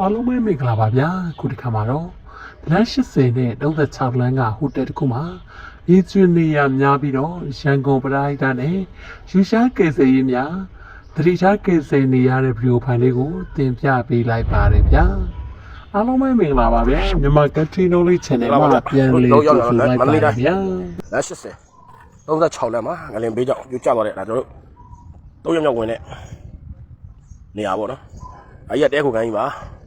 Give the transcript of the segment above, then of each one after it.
အားလုံးပဲမင်္ဂလာပါဗျာခုတစ်ခါမှာတော့လမ်း80နဲ့36လမ်းကဟိုတယ်တစ်ခုမှာရေကျွေးနေရများပြီးတော့ရန်ကုန်ပရိုက်တာနဲ့ယူရှားကေစေးကြီးများတတိချာကေစေးနေရတဲ့ဗီဒီယိုဖိုင်လေးကိုတင်ပြပေးလိုက်ပါတယ်ဗျာအားလုံးပဲမင်္ဂလာပါဗျာမြန်မာကထရီနိုလေး channel မှာပြန်လေးကြိုဆိုလိုက်ပါဗျာလမ်း80 36လမ်းမှာငလင်ဘေးကြောင့်ပြတ်ကျသွားတဲ့ဒါကျွန်တော်တို့၃ရက်မြောက်ဝင်တဲ့နေရာပေါ့နော်။အကြီးကတဲခုခန်းကြီးပါ။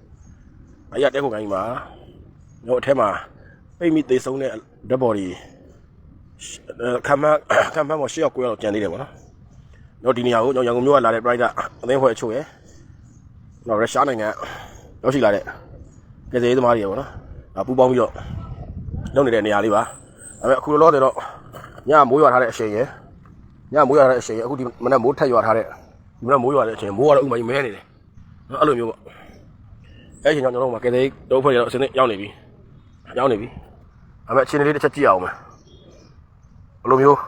အကြီးကတဲခုခန်းကြီးပါ။တို့အထက်မှာပိတ်မိသေးဆုံးတဲ့ဓာတ်ဘော်ဒီခံမခံမမော်ရှေ့ရောက်ကိုရတော့ကြံသေးတယ်ပေါ့နော်။တို့ဒီနေရာကိုကျွန်တော်ရန်ကုန်မြို့ကလာတဲ့ Brighter အသင်းဖွဲ့အချို့ရယ်။တော့ရုရှားနိုင်ငံရောက်ရှိလာတဲ့ကယ်ဆယ်ရေးသမားတွေရယ်ပေါ့နော်။အပူပေါင်းပြီးတော့လုပ်နေတဲ့နေရာလေးပါ။ဒါပေမဲ့အခုလောလောဆယ်တော့ညမိုးရွာထားတဲ့အချိန်ရယ်ညမိုးရွာထားတဲ့အချိန်ရယ်အခုဒီမနေ့မိုးထက်ရွာထားတဲ့ဒီမနေ့မိုးရွာတဲ့အချိန်မိုးကတော့ဥမာကြီးမဲနေတယ်နော်အဲ့လိုမျိုးပေါ့ အဲ့ဒီအချိန်ကျွန်တော်တို့ကကယ်သေးတော့ဖွဲ့ရတော့အစင်းရောက်နေပြီရောက်နေပြီဒါပေမဲ့အချိန်လေးတစ်ချက်ကြည့်အောင်မယ်ဘယ်လိုမျိုး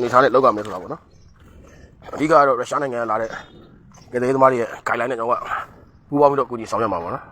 နေထားတဲ့လောက်ကမဲဆိုတာပေါ့နော်အဓိကတော့ရုရှားနိုင်ငံကလာတဲ့ကယ်သေးသမားတွေရဲ့ guideline နဲ့ကျွန်တော်ကပူးပေါင်းပြီးတော့ကူညီဆောင်ရွက်မှာပေါ့နော်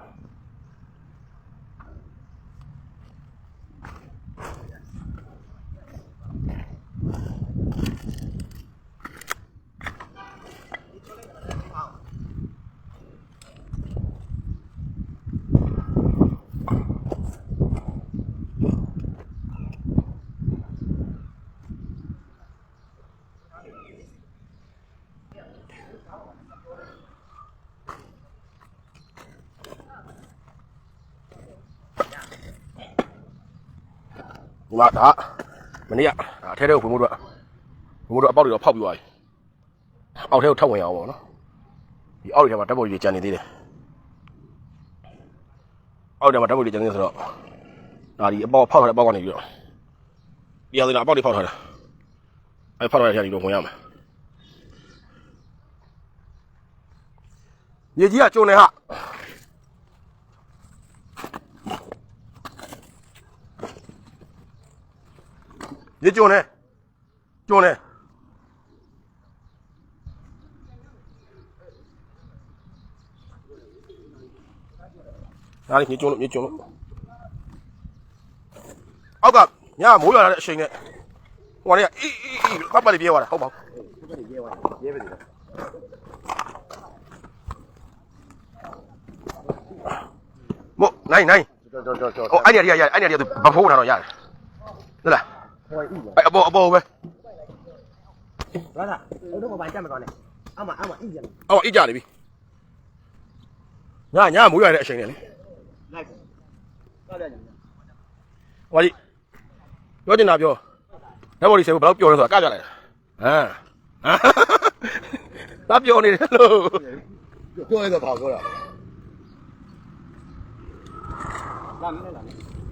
ဒီမှာဒါမနေ့ကဒါအထဲထဲကိုဘုံမို့တော့ဘုံမို့တော့အပေါက်တွေတော့ဖောက်ပြီးသွားပြီအောက်ထဲကိုထပ်ဝင်အောင်ပေါ့နော်ဒီအောက်တွေထဲမှာဓာတ်ပေါ်ကြီးကြံနေသေးတယ်အောက်ထဲမှာဓာတ်ပေါ်ကြီးကြံနေဆိုတော့ဒါဒီအပေါက်ဖောက်ထားတဲ့အပေါက်ကနေပြီးတော့ဒီဟာတွေကအပေါက်တွေဖောက်ထားတာအဲဖောက်ထားတဲ့နေရာကြီးတော့ဝင်ရမယ်မြေကြီးကကျုံနေဟာ ညကျွန်နေကျွန်နေဒါလေးညကျွန်လို့ညကျွန်လို့အောက်ကညမိုးရွာလာတဲ့အချိန်နဲ့ဟိုကနေအေးအေးအေးပတ်ပတ်လေးပြေးသွားတာဟုတ်ပါဘူးပြေးသွားပြေးပါသေးတယ်မို့နိုင်နိုင်တော်တော်တော်တော်အဲ့ဒီအရာအဲ့ဒီအရာသူဘဖိုးထားတော့ရတယ်ဟုတ်လား ခေါ်ဥပဲအပေါ်အပေါ်ပဲလာလာဦးတို့ကဘာကြမ်းမကောင်းနဲ့အမအမအိကြတယ်အော်အိကြနေပြီညညမိုးရတဲ့အချိန်နဲ့လေလိုက်တော့တယ်ဟွာကြီးပြောချင်တာပြောလက်ဘော်ဒီဆယ်ကိုဘယ်လောက်ပျော်လဲဆိုတာကကြလိုက်ဟမ်ဟာပျော်နေတယ်လို့ပြောရတော့ဘာပြောတာလာမင်းလာမင်း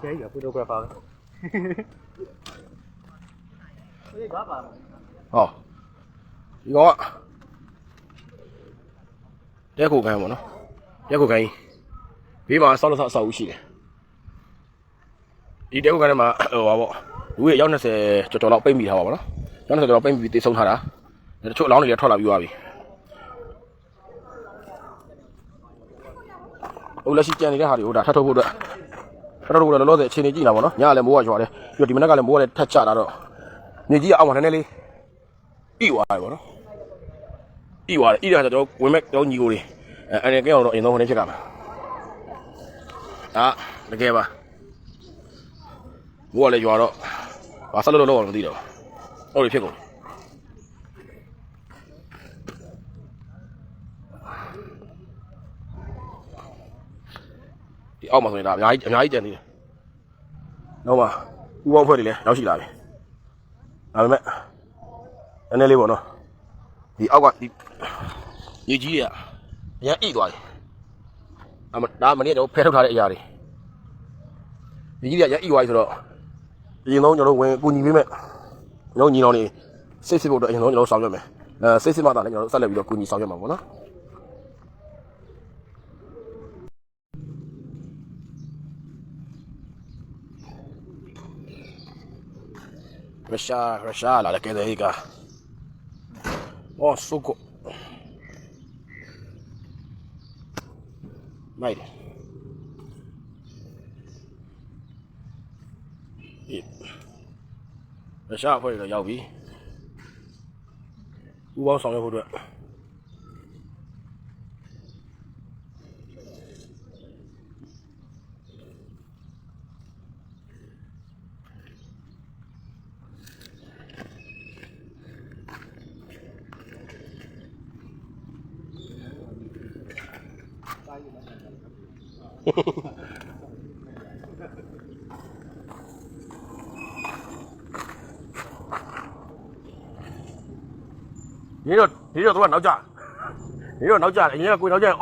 ဆရာကြီးကဖိုတိုဂရက်ဖာပဲဒီကပါဟောဒီကောင်ကတက်ခုခိုင်းပါနော်တက်ခုခိုင်းဘေးမှာဆောက်လက်ဆောက်အဆောက်အဦရှိတယ်ဒီတက်ခုခိုင်းထဲမှာဟိုပါပေါ့လူရဲ့ရောက်20ကျော်ကျော်လောက်ပိတ်မိထားပါပါနော်ရောက်20ကျော်လောက်ပိတ်မိပြီးတိတ်ဆုံးထားတာတချို့အလောင်းတွေလည်းထွက်လာပြီးသွားပြီဟိုလက်ရှိကြံနေတဲ့ဟာတွေဟိုဒါထပ်ထုတ်ဖို့အတွက် ထပ်ထုတ်ဖို့လည်းလောလောဆယ်အချိန်ကြီးကြည့်နေတာပေါ့နော်ညကလည်းမိုးကရွာတယ်ပြီးတော့ဒီမနက်ကလည်းမိုးကလည်းထက်ချတာတော့မြေကြီးကအောက်မှာနည်းနည်းလေးဣွာတယ်ဗောနော်ဣွာတယ်ဣတာကျွန်တော်ဝင်မဲ့ကျွန်တော်ညီကိုတွေအဲအနေကဲအောင်တော့အရင်ဆုံးခနဲ့ဖြစ်ကြမှာဒါတကယ်ပါဘောကလည်းရွာတော့ဘာဆက်လို့တော့မသိတော့ဟုတ်ပြီဖြစ်ကုန် ဒီအောက်မှာဆိုရင်ဒါအများကြီးအများကြီးကျန်သေးတယ်နောက်မှဥပေါင်းဖွဲ့တွေလည်းရောက်ရှိလာပြီဒါပေမဲ့နည်းနည်းလေးပေါ့နော်ဒီအောက်ကဒီရေကြီးတွေကအရင်အိသွားတယ်အမဒါမနေ့တော့ဖဲထုတ်ထားတဲ့အရာတွေရေကြီးတွေကရန်အိသွားပြီဆိုတော့အရင်ဆုံးကျွန်တော်တို့ဝင်ကူညီပေးမယ်ကျွန်တော်ညီတော်နေစိတ်စစ်ဖို့အတွက်အရင်ဆုံးကျွန်တော်ဆောင်ရွက်မယ်အဲစိတ်စစ်မှသာလည်းကျွန်တော်တို့ဆက်လက်ပြီးတော့ကူညီဆောင်ရွက်မှာပေါ့နော် ရုရှားရုရှားလာတဲ့ကဲတဲ့ကအော်စုကိုမိုက်တယ်ဒီရုရှားအဖွဲ့တော့ရောက်ပြီဥပေါင်းဆောင်ရွက်ဖို့အတွက် ဒီတော့ဒီတော့သူကနောက်ကျဒီတော့နောက်ကျတယ်အရင်ကကိုယ်နောက်ကျရင်